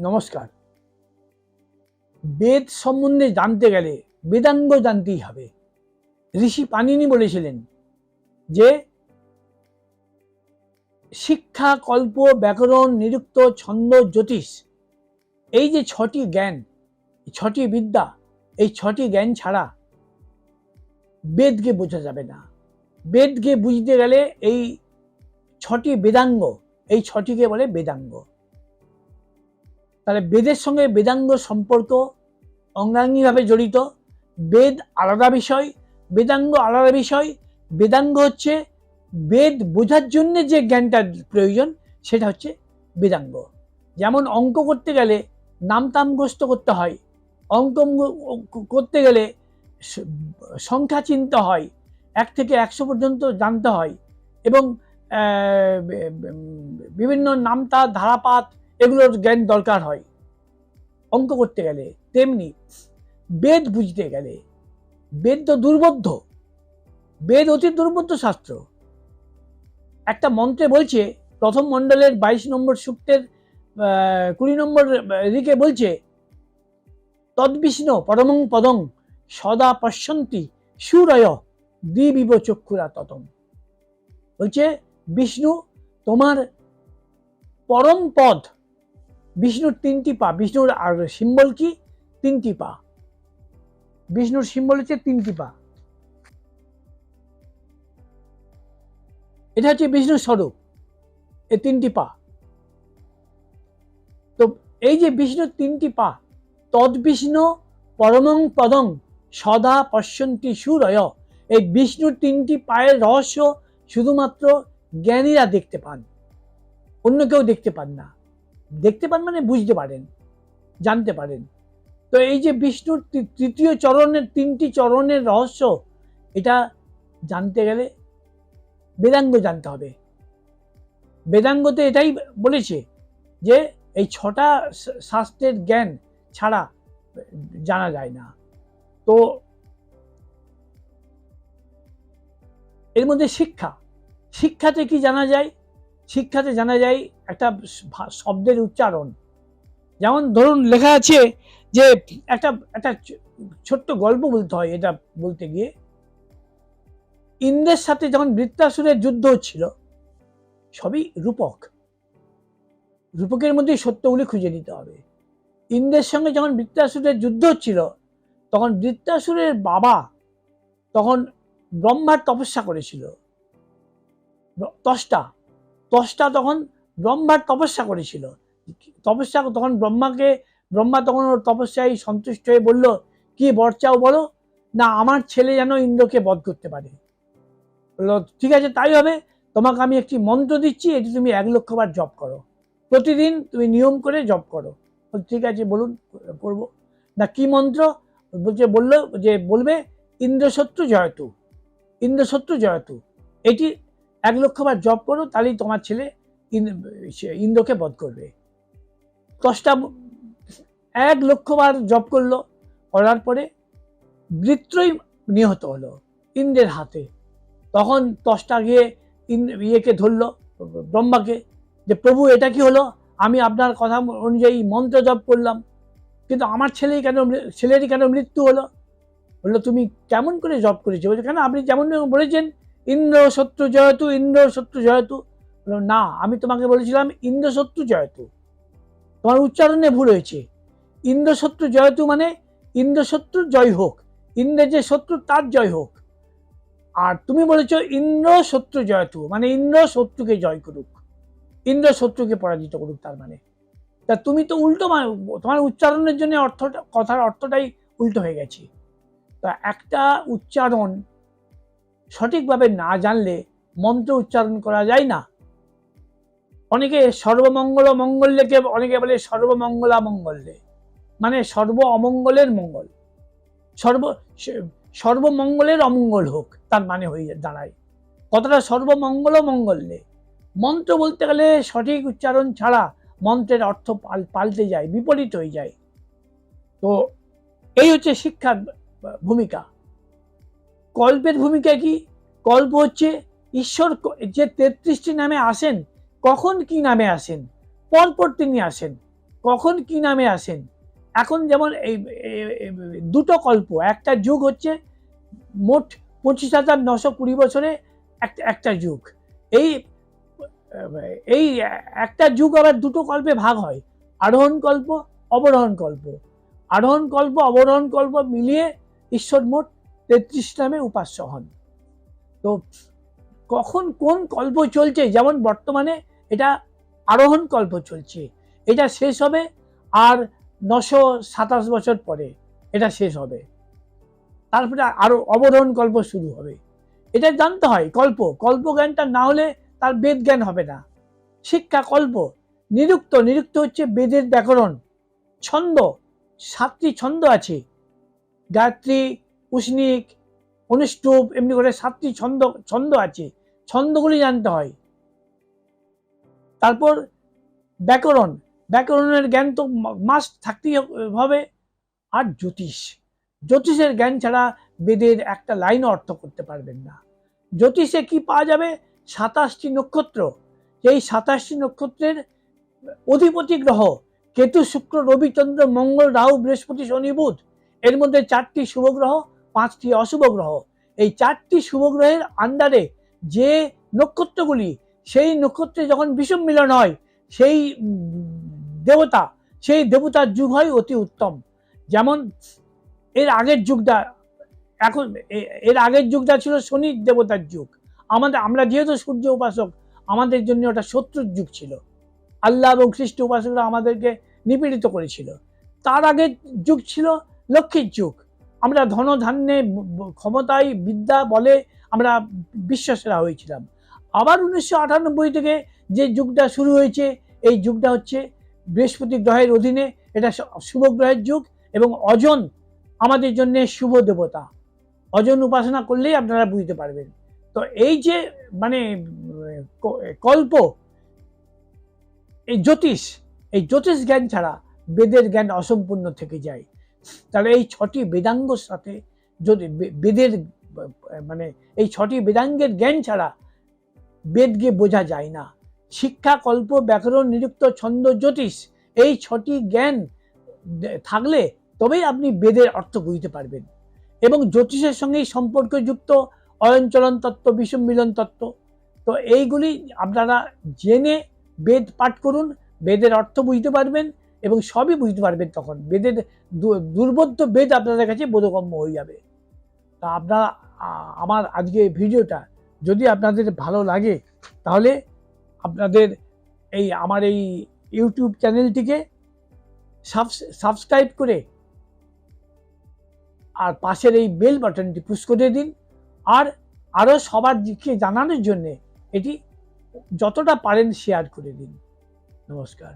নমস্কার। বেদ সম্বন্ধে জানতে গেলে বেদাঙ্গ জানতেই হবে। ঋষি পানিনি বলেছিলেন যে, শিক্ষা, কল্প, ব্যাকরণ, নিরুক্ত ছন্দ, জ্যোতিষ, এই যে ছটি জ্ঞান ছটি বিদ্যা, এই ছটি জ্ঞান ছাড়া বেদকে বোঝা যাবে না। বেদকে বুঝতে গেলে এই ছটি বেদাঙ্গ, এই ছটিকে বলে বেদাঙ্গ। তাহলে বেদের সঙ্গে বেদাঙ্গ সম্পর্ক অঙ্গাঙ্গিভাবে জড়িত। বেদ আলাদা বিষয়, বেদাঙ্গ আলাদা বিষয়। বেদাঙ্গ হচ্ছে বেদ বোঝার জন্য যে জ্ঞানটার প্রয়োজন, সেটা হচ্ছে বেদাঙ্গ। যেমন অঙ্ক করতে গেলে নামতাম গোস্ত করতে হয়। অঙ্ক করতে গেলে সংখ্যা চিনতে হয়। এক থেকে একশো পর্যন্ত জানতে হয়। এবং বিভিন্ন নামতা, ধারাপাত এগুলোর জ্ঞান দরকার হয়। অঙ্ক করতে গেলে তেমনি বেদ বুঝতে গেলে বেদ তো দুর্বোধ্য। বেদ অতি দুর্বোধ্য শাস্ত্র। একটা মন্ত্রে বলছে, প্রথম মণ্ডলের বাইশ নম্বর সূক্তের কুড়ি নম্বর দিকে বলছে তদ্বিষ্ণু পরমং পদং সদা পশ্যন্তি সুরয় দ্বিবিব চক্ষুরা ততম। বলছে, বিষ্ণু, তোমার পরম পদ বিষ্ণুর তিনটি পা, বিষ্ণুর আর সিম্বল কি? তিনটি পা। বিষ্ণুর সিম্বল হচ্ছে তিনটি পা। এটা হচ্ছে বিষ্ণুর স্বরূপ, এই তিনটি পা। তো এই যে বিষ্ণুর তিনটি পা তদ বিষ্ণু পরমং পদং সদা পশ্যন্তি সুরয়। এই বিষ্ণুর তিনটি পায়ের রহস্য শুধুমাত্র জ্ঞানীরা দেখতে পান, অন্য কেউ দেখতে পান না। দেখতে পান মানে বুঝতে পারেন, জানতে পারেন। তো এই যে বিষ্ণুর তৃতীয় চরণের, তিনটি চরণের রহস্য, এটা জানতে গেলে বেদাঙ্গ জানতে হবে। বেদাঙ্গতে এটাই বলেছে যে এই ছটা শাস্ত্রের জ্ঞান ছাড়া জানা যায় না। তো এর মধ্যে শিক্ষা। শিক্ষাতে কি জানা যায়? শিক্ষাতে জানা যায় একটা শব্দের উচ্চারণ। যেমন ধরুন লেখা আছে যে একটা একটা ছোট্ট গল্প বলতে হয় এটা বলতে গিয়ে। ইন্দ্রের সাথে যখন বৃত্তাসুরের যুদ্ধ হচ্ছিল, সবই রূপক। রূপকের মধ্যে সত্যগুলি খুঁজে নিতে হবে। ইন্দ্রের সঙ্গে যখন বৃত্তাসুরের যুদ্ধ হচ্ছিল, তখন বৃত্তাসুরের বাবা তখন ব্রহ্মার তপস্যা করেছিল। ব্র- ত্বষ্টা তখন ব্রহ্মার তপস্যা করেছিল। তপস্যা তখন ব্রহ্মাকে, ব্রহ্মা তখন ওর তপস্যায় সন্তুষ্ট হয়ে বলল, কি বর চাও বলো? না, আমার ছেলে যেন ইন্দ্রকে বধ করতে পারে। বলল, ঠিক আছে, তাই হবে। তোমাকে আমি একটি মন্ত্র দিচ্ছি, এটি তুমি এক লক্ষ বার জপ করো। প্রতিদিন তুমি নিয়ম করে জপ করো। ঠিক আছে, বলুন, করব। না, কি মন্ত্র? বলছে, বলল যে, বলবে, ইন্দ্রশত্রু জয়তু ইন্দ্রশত্রু জয়তু। এটি এক লক্ষ বার জপ করো, তাহলেই তোমার ছেলে ইন্দ্রকে বধ করবে। দশটা এক লক্ষ বার জপ করল, করার পরে বৃত্রই নিহত হলো ইন্দ্রের হাতে। তখন দশটা গিয়ে ইয়েকে ধরলো, ব্রহ্মাকে যে, প্রভু, এটা কি হলো? আমি আপনার কথা অনুযায়ী মন্ত্র জপ করলাম, কিন্তু আমার ছেলেই কেন ছেলেরই কেন মৃত্যু হলো? বলল, তুমি কেমন করে জব করেছ? বলছো কেন আপনি যেমন বলেছেন ইন্দ্র শত্রু জয়তু, ইন্দ্র শত্রু জয়তু। না, আমি তোমাকে বলেছিলাম ইন্দ্র শত্রু জয়তু। তোমার উচ্চারণে ভুল হয়েছে। ইন্দ্র শত্রু জয়তু মানে ইন্দ্র শত্রুর জয় হোক। ইন্দ্রের যে শত্রু, তার জয় হোক। আর তুমি বলেছ ইন্দ্র শত্রু জয়তু মানে ইন্দ্র শত্রুকে জয় করুক। ইন্দ্র শত্রুকে পরাজিত করুক তার মানে। তা তুমি তো উল্টো তোমার উচ্চারণের জন্য অর্থটা, কথার অর্থটাই উল্টো হয়ে গেছে। তা একটা উচ্চারণ সঠিকভাবে না জানলে মন্ত্র উচ্চারণ করা যায় না। অনেকে সর্বমঙ্গল মঙ্গলকে, অনেকে বলে সর্বমঙ্গলা মঙ্গলে মানে সর্ব অমঙ্গলের মঙ্গল। সর্ব সর্বমঙ্গলের অমঙ্গল হোক, তার মানে হয়ে দাঁড়ায়। কথাটা সর্বমঙ্গল মঙ্গলে। মন্ত্র বলতে গেলে সঠিক উচ্চারণ ছাড়া মন্ত্রের অর্থ পাল, পাল্টে যায়, বিপরীত হয়ে যায়। তো এই হচ্ছে শিক্ষার ভূমিকা। কল্পের ভূমিকা কি? কল্প হচ্ছে ঈশ্বর যে তেত্রিশটি নামে আসেন, কখন কি নামে আসেন? পরপর তিনি আসেন, কখন কি নামে আসেন? এখন যেমন এই দুটো কল্প, একটা যুগ হচ্ছে মোট পঁচিশ হাজার নশো কুড়ি বছরে একটা একটা যুগ। এই এই একটা যুগ আবার দুটো কল্পে ভাগ হয়, আরোহণ কল্প, অবরোহণ কল্প। আরোহণ কল্প, অবরোহণ কল্প মিলিয়ে ঈশ্বর মোট তেত্রিশ নামে উপাস্য হন। তো কখন কোন কল্প চলছে? যেমন বর্তমানে এটা আরোহণ কল্প চলছে। এটা শেষ হবে আর নশো সাতাশ বছর পরে এটা শেষ হবে। তারপরে আরও অবরোহণ কল্প শুরু হবে। এটা জানতে হয়, কল্প। কল্প জ্ঞানটা না হলে তার বেদ জ্ঞান হবে না। শিক্ষা, কল্প। নিরুক্ত নিরুক্ত হচ্ছে বেদের ব্যাকরণ। ছন্দ, সাতটি ছন্দ আছে। গায়ত্রী উষ্ণিক অনুষ্টুপ এমনি করে সাতটি ছন্দ ছন্দ আছে। ছন্দগুলি জানতে হয়। তারপর ব্যাকরণ। ব্যাকরণের জ্ঞান তো মাস্ট থাকতেই হবে আর জ্যোতিষ। জ্যোতিষের জ্ঞান ছাড়া বেদের একটা লাইন অর্থ করতে পারবেন না। জ্যোতিষে কি পাওয়া যাবে? সাতাশটি নক্ষত্র। এই সাতাশটি নক্ষত্রের অধিপতি গ্রহ কেতু, শুক্র রবিচন্দ্র মঙ্গল, রাহু, বৃহস্পতি, শনি, বুধ। এর মধ্যে চারটি শুভ গ্রহ পাঁচটি অশুভ গ্রহ। এই চারটি শুভ গ্রহের আন্ডারে যে নক্ষত্রগুলি, সেই নক্ষত্রে যখন বিষম মিলন হয়, সেই দেবতা, সেই দেবতার যুগ হয় অতি উত্তম। যেমন এর আগের যুগটা, এখন এর আগের যুগটা ছিল শনি দেবতার যুগ। আমাদের, আমরা যেহেতু সূর্য উপাসক, আমাদের জন্য ওটা শত্রুর যুগ ছিল। আল্লাহ এবং খ্রিস্ট উপাসকরা আমাদেরকে নিপীড়িত করেছিল। তার আগের যুগ ছিল লক্ষ্মীর যুগ। আমরা ধন ধান্যে ক্ষমতায় বিদ্যা বলে আমরা বিশ্বসেরা হয়েছিলাম। আবার উনিশশো আটানব্বই থেকে যে যুগটা শুরু হয়েছে, এই যুগটা হচ্ছে বৃহস্পতি গ্রহের অধীনে এটা শুভ গ্রহের যুগ এবং অজন আমাদের জন্য শুভ দেবতা। অজন উপাসনা করলেই আপনারা বুঝতে পারবেন। তো এই যে মানে কল্প, এই জ্যোতিষ এই জ্যোতিষ জ্ঞান ছাড়া বেদের জ্ঞান অসম্পূর্ণ থেকে যায়। তাহলে এই ছটি বেদাঙ্গর সাথে যদি বেদের মানে এই ছটি বেদাঙ্গের জ্ঞান ছাড়া বেদকে বোঝা যায় না। শিক্ষা, কল্প, ব্যাকরণ, নিরুক্ত ছন্দ, জ্যোতিষ এই ছটি জ্ঞান থাকলে তবেই আপনি বেদের অর্থ বুঝতে পারবেন। এবং জ্যোতিষের সঙ্গেই সম্পর্কযুক্ত অয়নচলন তত্ত্ব বিষম মিলন তত্ত্ব। তো এইগুলি আপনারা জেনে বেদ পাঠ করুন, বেদের অর্থ বুঝতে পারবেন। এবং সবই বুঝতে পারবেন তখন। বেদের দুর্বোধ্য বেদ আপনাদের কাছে বোধগম্য হয়ে যাবে। তা আপনারা আমার আজকে ভিডিওটা যদি আপনাদের ভালো লাগে, তাহলে আপনাদের এই, আমার এই ইউটিউব চ্যানেলটিকে সাবস্ক্রাইব করে আর পাশের এই বেল বাটনটি পুশ করে দিন। আর আরও সবার দিকে জানানোর জন্যে এটি যতটা পারেন শেয়ার করে দিন। নমস্কার।